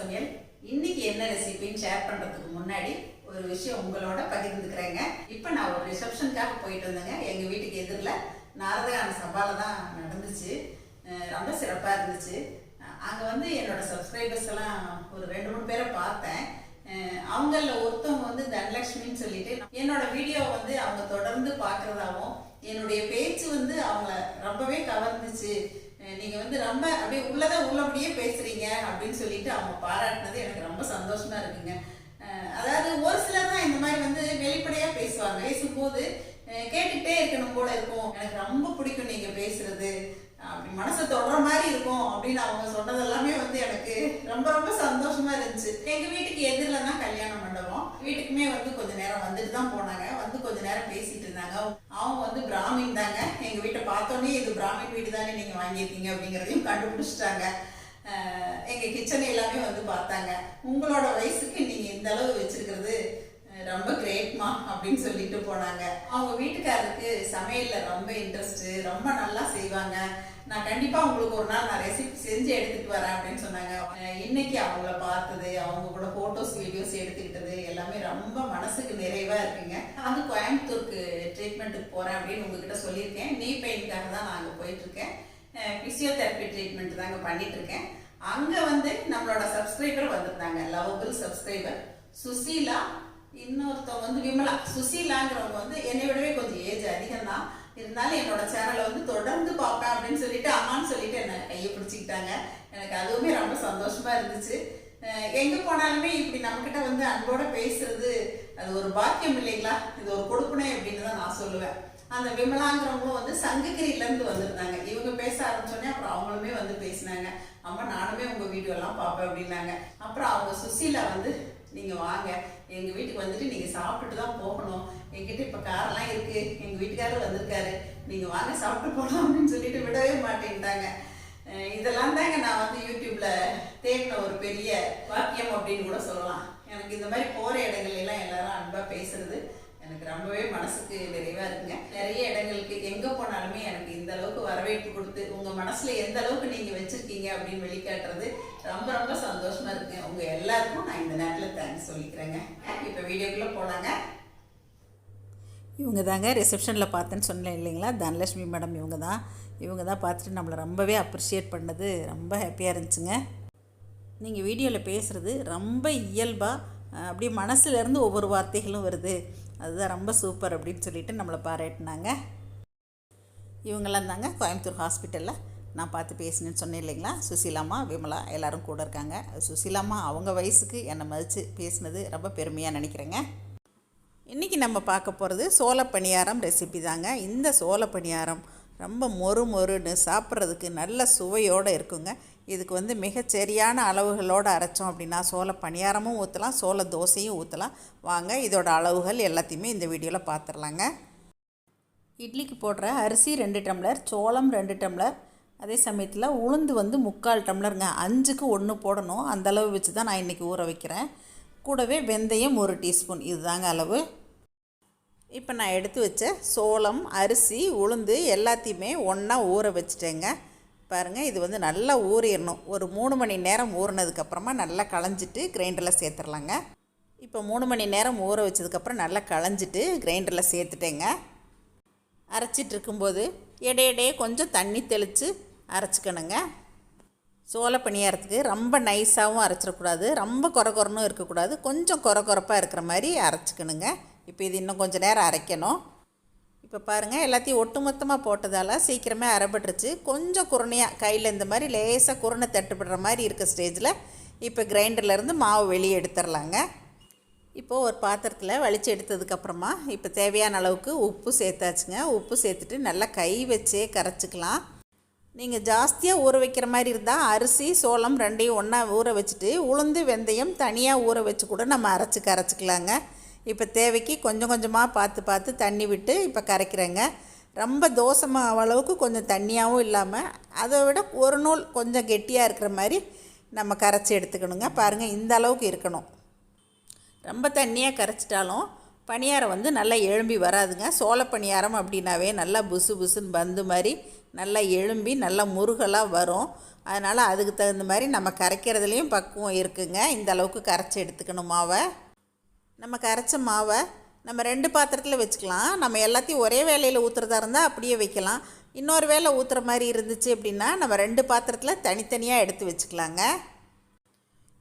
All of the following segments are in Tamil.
சமையல் இன்னைக்கு என்ன ரெசிபின்னு ஷேர் பண்றதுக்கு முன்னாடி ஒரு விஷயம் உங்களோட பகிர்ந்துக்கிறேங்க. இப்போ நான் ஒரு ரிசப்ஷனுக்காக போயிட்டு வந்தேங்க. எங்க வீட்டுக்கு எதிரில் நாரதகான சபால தான் நடந்துச்சு. ரொம்ப சிறப்பாக இருந்துச்சு. அங்கே அங்க வந்து என்னோட சப்ஸ்கிரைபர்ஸ் எல்லாம் ஒரு ரெண்டு மூணு பேரை பார்த்தேன். அவங்களில் அவங்கள ஒருத்தவங்க வந்து தனலட்சுமின்னு சொல்லிட்டு என்னோட வீடியோ வந்து அவங்க தொடர்ந்து பார்க்கறதாவும் என்னுடைய பேச்சு வந்து அவங்கள ரொம்பவே கவர்ந்துச்சு. நீங்கள் நீங்க வந்து ரொம்ப அப்படியே உள்ளத உள்ளபடியே பேசுறீங்க அப்படின்னு சொல்லிட்டு அவங்க பாராட்டினது எனக்கு ரொம்ப சந்தோஷமா இருக்குங்க. அதாவது ஒரு சிலர் தான் இந்த மாதிரி வந்து வெளிப்படையா பேசுவாங்க. பேசும்போது அஹ் கேட்டுக்கிட்டே இருக்கணும் போல இருக்கும். எனக்கு ரொம்ப பிடிக்கும் நீங்க பேசுறது. அப்படி மனசை தொடர மாதிரி இருக்கும் அப்படின்னு அவங்க சொன்னது எல்லாமே வந்து எனக்கு ரொம்ப ரொம்ப சந்தோஷமா இருந்துச்சு. எங்க வீட்டுக்கு எதிரில் தான் கல்யாண மண்டபம். வீட்டுக்குமே வந்து கொஞ்ச நேரம் வந்துட்டு தான் போனாங்க. வந்து கொஞ்ச நேரம் பேசிட்டு இருந்தாங்க. அவங்க வந்து பிராமின் தாங்க. எங்க வீட்டை பார்த்தோன்னே இது பிராமின் வீடு தானே நீங்க வாங்கியிருக்கீங்க அப்படிங்கிறதையும் கண்டுபிடிச்சிட்டாங்க. எங்க கிச்சன் எல்லாமே வந்து பார்த்தாங்க. உங்களோட வயசுக்கு நீங்க இந்த அளவு வச்சிருக்கிறது ரொம்ப கிரேட்மா அப்படின்னு சொல்லிட்டு போனாங்க. அவங்க வீட்டுக்காரருக்கு சமையல்ல ரொம்ப இன்ட்ரெஸ்ட் ரொம்ப நல்லா செய்வாங்க. நான் கண்டிப்பா உங்களுக்கு ஒரு நாள் நான் ரெசிபி செஞ்சு எடுத்துட்டு வரேன் அப்படின்னு சொன்னாங்க. இன்னைக்கு அவங்கள பார்த்தது அவங்க கூட போட்டோஸ் வீடியோஸ் எடுத்துக்கிட்டது எல்லாமே ரொம்ப மனசுக்கு நிறைவா இருக்குங்க. அது வந்து கோயம்புத்தூருக்கு ட்ரீட்மெண்ட்டுக்கு போறேன் அப்படின்னு உங்ககிட்ட சொல்லியிருக்கேன். நீ பெயின்காக தான் நான் அங்கே போயிட்டு இருக்கேன் பிசியோதெரப்பி ட்ரீட்மெண்ட் தாங்க பண்ணிட்டு இருக்கேன் அங்க வந்து நம்மளோட சப்ஸ்கிரைபர் வந்திருந்தாங்க. லவபிள் சப்ஸ்கிரைபர் சுசீலா இன்னொருத்தவங்க வந்து விமலா சுசீலாங்கிறவங்க வந்து என்னை விடவே கொஞ்சம் ஏஜ் அதிகம் தான் இருந்தாலும் என்னோட சேனலை வந்து தொடர்ந்து பார்ப்பேன் அப்படின்னு சொல்லிட்டு அம்மான்னு சொல்லிட்டு என்னை கையை பிடிச்சிக்கிட்டாங்க. எனக்கு அதுவுமே ரொம்ப சந்தோஷமா இருந்துச்சு. எங்க போனாலுமே இப்படி நம்மக்கிட்ட வந்து அன்போட பேசுறது அது ஒரு பாக்கியம் இல்லைங்களா? இது ஒரு கொடுப்புனே அப்படின்னு தான் நான் சொல்லுவேன். அந்த விமலாங்கிறவங்களும் வந்து சங்ககிரியில இருந்து வந்திருந்தாங்க. இவங்க பேச ஆரம்பிச்சோடனே அப்புறம் அவங்களுமே வந்து பேசினாங்க. அம்மா நானுமே உங்க வீடியோ எல்லாம் பார்ப்பேன் அப்படின்னாங்க. அப்புறம் அவங்க சுசீலா வந்து நீங்க வாங்க. எங்க வீட்டுக்கு வந்துட்டு நீங்க சாப்பிட்டுட்டு தான் போகணும். என்கிட்ட இப்ப காரெல்லாம் இருக்கு. எங்க வீட்டுக்காரர் வந்திருக்காரு. நீங்க வாங்க சாப்பிட்டு போகலாம் அப்படின்னு சொல்லிட்டு விடவே மாட்டேன்ட்டாங்க. இதெல்லாம் தாங்க நான் வந்து யூடியூப்ல தேடின ஒரு பெரிய வாக்கியம் அப்படின்னு கூட சொல்லலாம். எனக்கு இந்த மாதிரி போற இடங்கள்ல எல்லாம் எல்லாரும் அன்பா பேசுறது எனக்கு ரொம்பவே மனசுக்கு நிறைவா இருக்குங்க. நிறைய இடங்களுக்கு எங்க போனாலுமே எனக்கு இந்த அளவுக்கு வரவேற்பு கொடுத்து உங்க மனசுல எந்த அளவுக்கு நீங்க வச்சிருக்கீங்க அப்படின்னு வெளிக்காட்டுறது ரொம்ப ரொம்ப சந்தோஷமா இருக்குங்க. உங்க எல்லாருக்கும் நான் இந்த நேரத்தில் தேங்க்ஸ் சொல்லிக்கிறேங்க. இப்ப வீடியோக்குள்ள போனாங்க இவங்க தாங்க ரிசப்ஷனில் பார்த்தேன்னு சொன்னேன் இல்லைங்களா? தனலட்சுமி மேடம் இவங்க தான் இவங்க தான் பார்த்துட்டு நம்மளை ரொம்பவே அப்ரிஷியேட் பண்ணது. ரொம்ப ஹாப்பியாக இருந்துச்சுங்க. நீங்கள் வீடியோவில் பேசுகிறது ரொம்ப இயல்பாக அப்படியே மனசுலேருந்து ஒவ்வொரு வார்த்தைகளும் வருது. அதுதான் ரொம்ப சூப்பர் அப்படின்னு சொல்லிட்டு நம்மளை பாராட்டினாங்க. இவங்கெல்லாம் தாங்க கோயம்புத்தூர் ஹாஸ்பிட்டலில் நான் பார்த்து பேசினேன்னு சொன்னேன் இல்லைங்களா? சுசிலாமா விமலா எல்லாரும் கூட இருக்காங்க. சுசிலாமா அவங்க வயசுக்கு என்னை மதித்து பேசினது ரொம்ப பெருமையாக நினைக்கிறேங்க. இன்றைக்கி நம்ம பார்க்க போகிறது சோள பணியாரம் ரெசிபி தாங்க. இந்த சோள பணியாரம் ரொம்ப மொறு மொறுன்னு சாப்பிட்றதுக்கு நல்ல சுவையோடு இருக்குங்க. இதுக்கு வந்து மிகச்சரியான அளவுகளோடு அரைச்சோம் அப்படின்னா சோள பணியாரமும் ஊற்றலாம் சோள தோசையும் ஊற்றலாம் வாங்க இதோட அளவுகள் எல்லாத்தையுமே இந்த வீடியோவில் பார்த்துடலாங்க இட்லிக்கு போடுற அரிசி ரெண்டு டம்ளர் சோளம் ரெண்டு டம்ளர். அதே சமயத்தில் உளுந்து வந்து முக்கால் டம்ளருங்க. அஞ்சுக்கு ஒன்று போடணும். அந்தளவு வச்சு தான் நான் இன்றைக்கி ஊற வைக்கிறேன். கூடவே வெந்தயம் ஒரு டீஸ்பூன். இதுதாங்க அளவு. இப்போ நான் எடுத்து வச்ச சோளம் அரிசி உளுந்து எல்லாத்தையுமே ஒன்றா ஊற வச்சுட்டேங்க. பாருங்கள் இது வந்து நல்லா ஊறிடணும் ஒரு மூணு மணி நேரம் ஊறினதுக்கப்புறமா நல்லா களைஞ்சிட்டு கிரைண்டரில் சேர்த்துடலாங்க இப்போ மூணு மணி நேரம் ஊற வச்சதுக்கப்புறம் நல்லா களைஞ்சிட்டு கிரைண்டரில் சேர்த்துட்டேங்க. அரைச்சிட்டு இருக்கும்போது இடையிடையே கொஞ்சம் தண்ணி தெளித்து அரைச்சிக்கணுங்க. சோள பணியாரத்துக்கு ரொம்ப நைஸாகவும் அரைச்சிடக்கூடாது ரொம்ப குறை குறைனும் இருக்கக்கூடாது. கொஞ்சம் குறை குறைப்பாக இருக்கிற மாதிரி அரைச்சிக்கணுங்க. இப்போ இது இன்னும் கொஞ்சம் நேரம் அரைக்கணும். இப்போ பாருங்கள் எல்லாத்தையும் ஒட்டுமொத்தமாக போட்டதால் சீக்கிரமே அரைபட்டுருச்சு. கொஞ்சம் குருணையாக கையில் இந்த மாதிரி லேசாக குருணை தட்டுப்படுற மாதிரி இருக்க ஸ்டேஜில் இப்போ கிரைண்டர்லேருந்து மாவு வெளியே எடுத்துடலாங்க இப்போது ஒரு பாத்திரத்தில் வலிச்சு எடுத்ததுக்கப்புறமா இப்போ தேவையான அளவுக்கு உப்பு சேர்த்தாச்சுங்க. உப்பு சேர்த்துட்டு நல்லா கை வச்சே கரைச்சிக்கலாம். நீங்கள் ஜாஸ்தியாக ஊற வைக்கிற மாதிரி இருந்தால் அரிசி சோளம் ரெண்டையும் ஒன்றா ஊற வச்சுட்டு உளுந்து வெந்தயம் தனியாக ஊற வச்சு கூட நம்ம அரைச்சி கரைச்சிக்கலாங்க. இப்போ தேவைக்கு கொஞ்சம் கொஞ்சமாக பார்த்து பார்த்து தண்ணி விட்டு இப்போ கரைக்கிறேங்க. ரொம்ப தோசை மாவு அளவுக்கு கொஞ்சம் தண்ணியாகவும் இல்லாமல் அதை விட ஒரு நூல் கொஞ்சம் கெட்டியாக இருக்கிற மாதிரி நம்ம கரைச்சி எடுத்துக்கணுங்க. பாருங்கள் இந்த அளவுக்கு இருக்கணும். ரொம்ப தண்ணியாக கரைச்சிட்டாலும் பணியாரம் வந்து நல்லா எழும்பி வராதுங்க. சோள பணியாரம் அப்படின்னாவே நல்லா புசு புசுன்னு பந்து மாதிரி நல்லா எழும்பி நல்லா முருகலாக வரும். அதனால் அதுக்கு தகுந்த மாதிரி நம்ம கரைக்கிறதுலேயும் பக்குவம் இருக்குங்க. இந்த அளவுக்கு கரைச்சி எடுத்துக்கணும் மாவை. நம்ம கரைச்ச மாவை நம்ம ரெண்டு பாத்திரத்தில் வச்சுக்கலாம். நம்ம எல்லாத்தையும் ஒரே வேலையில் ஊற்றுறதா இருந்தால் அப்படியே வைக்கலாம். இன்னொரு வேலை ஊற்றுற மாதிரி இருந்துச்சு அப்படின்னா நம்ம ரெண்டு பாத்திரத்தில் தனித்தனியாக எடுத்து வச்சுக்கலாங்க.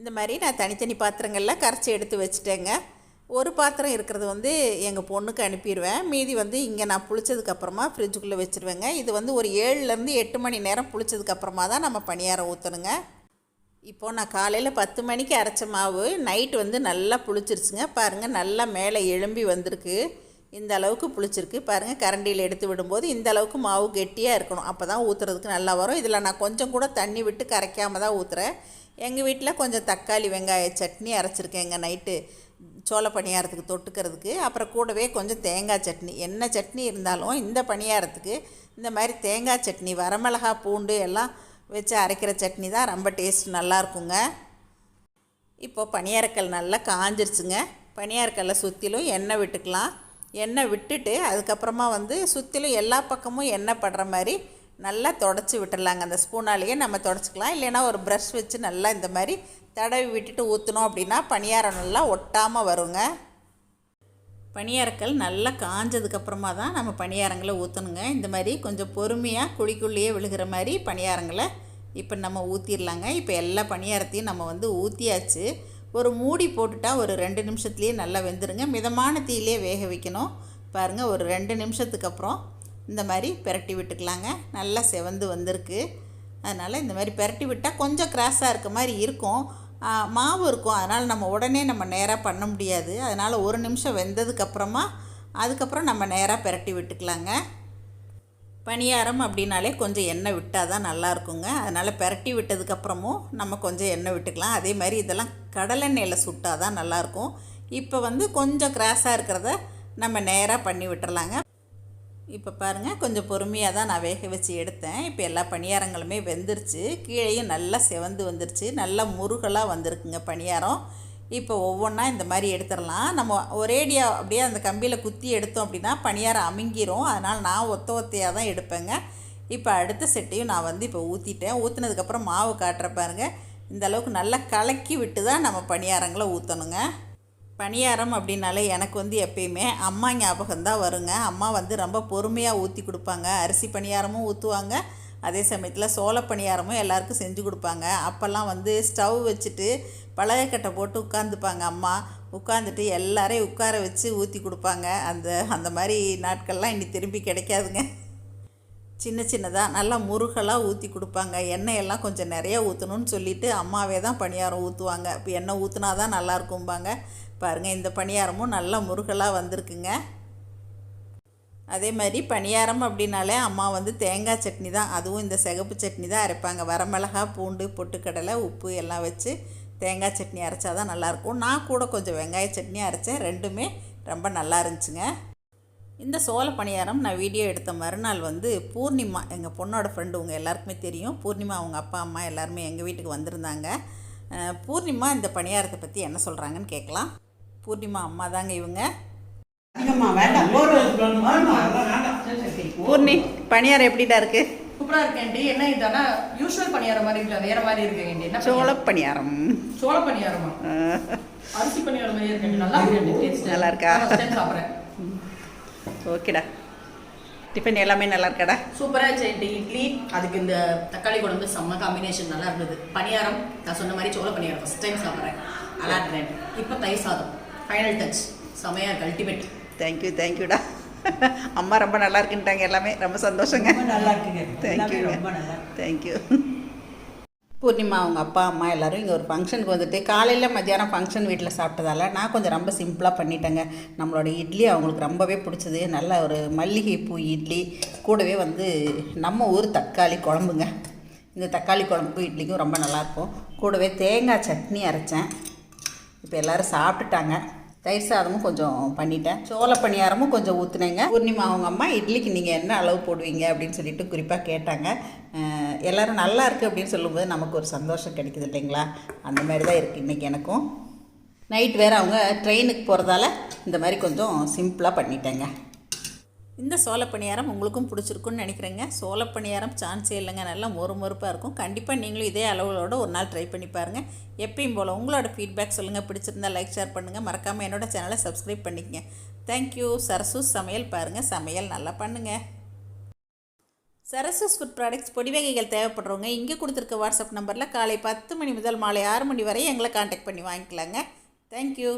இந்த மாதிரி நான் தனித்தனி பாத்திரங்களில் கரைச்சி எடுத்து வச்சுட்டேங்க. ஒரு பாத்திரம் இருக்கிறது வந்து எங்கள் பொண்ணுக்கு அனுப்பிடுவேன். மீதி வந்து இங்கே நான் புளிச்சதுக்கப்புறமா ஃப்ரிட்ஜுக்குள்ளே வச்சுருவேங்க. இது வந்து ஒரு ஏழுலேருந்து எட்டு மணி நேரம் புளிச்சதுக்கப்புறமா தான் நம்ம பணியாரம் ஊற்றணுங்க இப்போது நான் காலையில் பத்து மணிக்கு அரைச்ச மாவு நைட் வந்து நல்லா புளிச்சிருச்சுங்க. பாருங்கள் நல்லா மேலே எழும்பி வந்திருக்கு. இந்த அளவுக்கு புளிச்சிருக்கு. பாருங்கள் கரண்டியில் எடுத்து விடும்போது இந்த அளவுக்கு மாவு கெட்டியாக இருக்கணும். அப்போ தான் ஊற்றுறதுக்கு நல்லா வரும். இதில் நான் கொஞ்சம் கூட தண்ணி விட்டு கரைக்காமல் தான் ஊற்றுறேன் எங்கள் வீட்டில் கொஞ்சம் தக்காளி வெங்காய சட்னி அரைச்சிருக்கேங்க நைட்டு சோள பணியாரத்துக்கு தொட்டுக்கிறதுக்கு. அப்புறம் கூடவே கொஞ்சம் தேங்காய் சட்னி. என்ன சட்னி இருந்தாலும் இந்த பணியாரத்துக்கு இந்த மாதிரி தேங்காய் சட்னி வரமிளகா பூண்டு எல்லாம் வச்சு அரைக்கிற சட்னி தான் ரொம்ப டேஸ்ட் நல்லாயிருக்குங்க. இப்போது இப்போ பணியாரக்கல் நல்லா காஞ்சிருச்சுங்க. பணியாரக்கல்லை சுற்றிலும் எண்ணெய் விட்டுக்கலாம். எண்ணெய் விட்டுட்டு அதுக்கப்புறமா வந்து சுற்றிலும் எல்லா பக்கமும் எண்ணெய் படுற மாதிரி நல்லா தொடச்சி விட்டுடலாங்க. அந்த ஸ்பூனாலேயே நம்ம தொடச்சிக்கலாம். இல்லைன்னா ஒரு ப்ரஷ் வச்சு நல்லா இந்த மாதிரி தடவி விட்டுட்டு ஊற்றினோம் அப்படின்னா பணியாரம் நல்லா ஒட்டாமல் வருங்க. பணியாரக்கல் நல்லா காஞ்சதுக்கப்புறமா தான் நம்ம பணியாரங்களை ஊற்றணுங்க இந்த மாதிரி கொஞ்சம் பொறுமையாக குழிக்குள்ளேயே விழுகிற மாதிரி பணியாரங்களை இப்போ நம்ம ஊற்றிடலாங்க இப்போ எல்லா பணியாரத்தையும் நம்ம வந்து ஊற்றியாச்சு ஒரு மூடி போட்டுட்டா ஒரு ரெண்டு நிமிஷத்துலேயே நல்லா வெந்துருங்க. மிதமான தீயிலே வேக வைக்கணும். பாருங்கள் ஒரு ரெண்டு நிமிஷத்துக்கு அப்புறம் இந்த மாதிரி பெரட்டி விட்டுக்கலாங்க. நல்லா செவந்து வந்திருக்கு. அதனால் இந்த மாதிரி பெரட்டி விட்டால் கொஞ்சம் கிராஸாக இருக்க மாதிரி இருக்கும். மாவு இருக்கும். அதனால் நம்ம உடனே நம்ம நேராக பண்ண முடியாது. அதனால் ஒரு நிமிஷம் வெந்ததுக்கப்புறமா அதுக்கப்புறம் நம்ம நேராக பெரட்டி விட்டுக்கலாங்க. பணியாரம் அப்படின்னாலே கொஞ்சம் எண்ணெய் விட்டால் தான் நல்லா இருக்குங்க. அதனால் பெரட்டி விட்டதுக்கப்புறமும் நம்ம கொஞ்சம் எண்ணெய் விட்டுக்கலாம். அதே மாதிரி இதெல்லாம் கடலெண்ணெயில் சுட்டால் தான் நல்லாயிருக்கும் இப்போ வந்து கொஞ்சம் கிராஸாக இருக்கிறத நம்ம நேராக பண்ணி விட்டுறலாங்க. இப்போ பாருங்கள் கொஞ்சம் பொறுமையாக தான் நான் வேக வச்சு எடுத்தேன். இப்போ எல்லா பணியாரங்களுமே வெந்துருச்சு. கீழேயும் நல்லா செவந்து வந்துருச்சு. நல்லா முருகலாக வந்திருக்குங்க பணியாரம். இப்போ ஒவ்வொன்றா இந்த மாதிரி எடுத்துடலாம். நம்ம ஒரேடியாக அப்படியே அந்த கம்பியில் குத்தி எடுத்தோம் அப்படின்னா பணியாரம் அமுங்கிரும். அதனால் நான் ஒத்த ஒத்தையாக தான் எடுப்பேங்க. இப்போ அடுத்த செட்டையும் நான் வந்து இப்போ ஊற்றிட்டேன் ஊற்றுனதுக்கப்புறம் மாவு காட்டுற பாருங்கள் இந்த அளவுக்கு நல்லா கலக்கி விட்டு தான் நம்ம பணியாரங்களை ஊற்றணுங்க பணியாரம் அப்படின்னாலே எனக்கு வந்து எப்பயுமே அம்மா ஞாபகம் தான் வருங்க. அம்மா வந்து ரொம்ப பொறுமையாக ஊற்றி கொடுப்பாங்க. அரிசி பணியாரமும் ஊற்றுவாங்க அதே சமயத்தில் சோள பணியாரமும் எல்லாருக்கும் செஞ்சு கொடுப்பாங்க. அப்போல்லாம் வந்து ஸ்டவ் வச்சுட்டு பலகைக்கட்டை போட்டு உட்காந்துப்பாங்க அம்மா. உட்காந்துட்டு எல்லாரையும் உட்கார வச்சு ஊற்றி கொடுப்பாங்க. அந்த அந்த மாதிரி நாட்கள்லாம் இனி திரும்பி கிடைக்காதுங்க. சின்ன சின்னதாக நல்லா முருகலாக ஊற்றி கொடுப்பாங்க. எண்ணெய் எல்லாம் கொஞ்சம் நிறையா ஊற்றணும்னு சொல்லிட்டு அம்மாவே தான் பணியாரம் ஊற்றுவாங்க இப்போ எண்ணெய் ஊற்றினா தான் நல்லா இருக்கும்பாங்க. பாருங்கள் இந்த பணியாரமும் நல்லா முருகலாக வந்திருக்குங்க. அதே மாதிரி பணியாரம் அப்படின்னாலே அம்மா வந்து தேங்காய் சட்னி தான். அதுவும் இந்த சிகப்பு சட்னி தான் அரைப்பாங்க. வரமிளகா பூண்டு பொட்டுக்கடலை உப்பு எல்லாம் வச்சு தேங்காய் சட்னி அரைச்சா தான் நல்லாயிருக்கும். நான் கூட கொஞ்சம் வெங்காய சட்னி அரைச்சேன். ரெண்டுமே ரொம்ப நல்லா இருந்துச்சுங்க. இந்த சோள பணியாரம் நான் வீடியோ எடுத்த மறுநாள் வந்து பூர்ணிமா எங்கள் பொண்ணோட ஃப்ரெண்டு உங்கள் எல்லாருக்குமே தெரியும். பூர்ணிமா அவங்க அப்பா அம்மா எல்லாருமே எங்கள் வீட்டுக்கு வந்திருந்தாங்க. பூர்ணிமா இந்த பணியாரத்தை பற்றி என்ன சொல்கிறாங்கன்னு கேட்கலாம். பூர்ணிமா அம்மா தாங்க இவங்க. பூர்ணி பணியாரம் எப்படிடா இருக்கு? சூப்பரா இருக்கேன்டி என்ன இதானா யூஷுவல் பணியாரம் மாதிரி இல்ல வேற மாதிரி இருக்கேன்டி என்ன சோள பணியாரம்? சோள பணியாரமா? அரிசி பணியாரம் மாதிரி இருக்கேன் நல்லா இருக்கு நல்லா இருக்கா? சாப்பிடுறேன். ஓகேடா. டிஃபன் எல்லாமே நல்லா இருக்காடா? சூப்பரா இருந்துச்சு இட்லி அதுக்கு இந்த தக்காளி குழம்பு செம்ம காம்பினேஷன் நல்லா இருந்தது. பணியாரம் நான் சொன்ன மாதிரி சோள பணியாரம் ஃபர்ஸ்ட் டைம் சாப்பிட்றேன். நல்லா இருந்தேன் இப்போ தயிர் சாதம். ஃபைனல் டச் செமையா இருக்கு அல்டிமேட் தேங்க்யூ தேங்க்யூடா அம்மா ரொம்ப நல்லா இருக்குன்ட்டாங்க எல்லாமே. ரொம்ப சந்தோஷங்க. நல்லா இருக்குங்க. தேங்க்யூங்க ரொம்ப நல்லா. தேங்க்யூ பூர்ணிமா அவங்க அப்பா அம்மா எல்லாரும் இங்கே ஒரு ஃபங்க்ஷனுக்கு வந்துட்டு காலையில் மத்தியானம் ஃபங்க்ஷன் வீட்டில் சாப்பிட்டதால நான் கொஞ்சம் ரொம்ப சிம்பிளாக பண்ணிட்டேங்க. நம்மளோட இட்லி அவங்களுக்கு ரொம்பவே பிடிச்சது. நல்ல ஒரு மல்லிகை பூ இட்லி கூடவே வந்து நம்ம ஊர் தக்காளி குழம்புங்க. இந்த தக்காளி குழம்புக்கும் இட்லிக்கும் ரொம்ப நல்லாயிருக்கும் கூடவே தேங்காய் சட்னி அரைச்சேன். இப்போ எல்லாரும் சாப்பிட்டுட்டாங்க. தயிர் சாதமும் கொஞ்சம் பண்ணிட்டேன். சோள பணியாரமும் கொஞ்சம் ஊற்றுனேங்க பூர்ணிமா அவங்க அம்மா இட்லிக்கு நீங்கள் என்ன அளவு போடுவீங்க? அப்படின்னு சொல்லிட்டு குறிப்பாக கேட்டாங்க. எல்லோரும் நல்லா இருக்குது அப்படின்னு சொல்லும்போது நமக்கு ஒரு சந்தோஷம் கிடைக்குது இல்லைங்களா? அந்த மாதிரி தான் இருக்குது இன்றைக்கி எனக்கும். நைட் வேறு அவங்க ட்ரெயினுக்கு போகிறதால இந்த மாதிரி கொஞ்சம் சிம்பிளாக பண்ணிட்டேங்க. இந்த சோள பணியாரம் உங்களுக்கும் பிடிச்சிருக்குன்னு நினைக்கிறேங்க. சோள பணியாரம் சான்ஸே இல்லைங்க. நல்லா மொறு மொறுப்பாக இருக்கும். கண்டிப்பாக நீங்களும் இதே அளவுகளோட ஒரு நாள் ட்ரை பண்ணி பாருங்கள் எப்பயும் போல் உங்களோட ஃபீட்பேக் சொல்லுங்கள் பிடிச்சிருந்தா லைக் ஷேர் பண்ணுங்கள் மறக்காமல் என்னோட சேனலை சப்ஸ்கிரைப் பண்ணிக்கங்க. தேங்க்யூ சரசு சமையல் பாருங்கள் சமையல் நல்லா பண்ணுங்கள் சரசஸ் ஃபுட் ப்ராடக்ட்ஸ் பொடி வகைகள் தேவைப்படுறவங்க இங்கே கொடுத்துருக்க வாட்ஸ்அப் நம்பரில் காலை பத்து மணி முதல் மாலை ஆறு மணி வரை எங்களை காண்டாக்ட் பண்ணி வாங்கிக்கலாங்க. தேங்க்யூ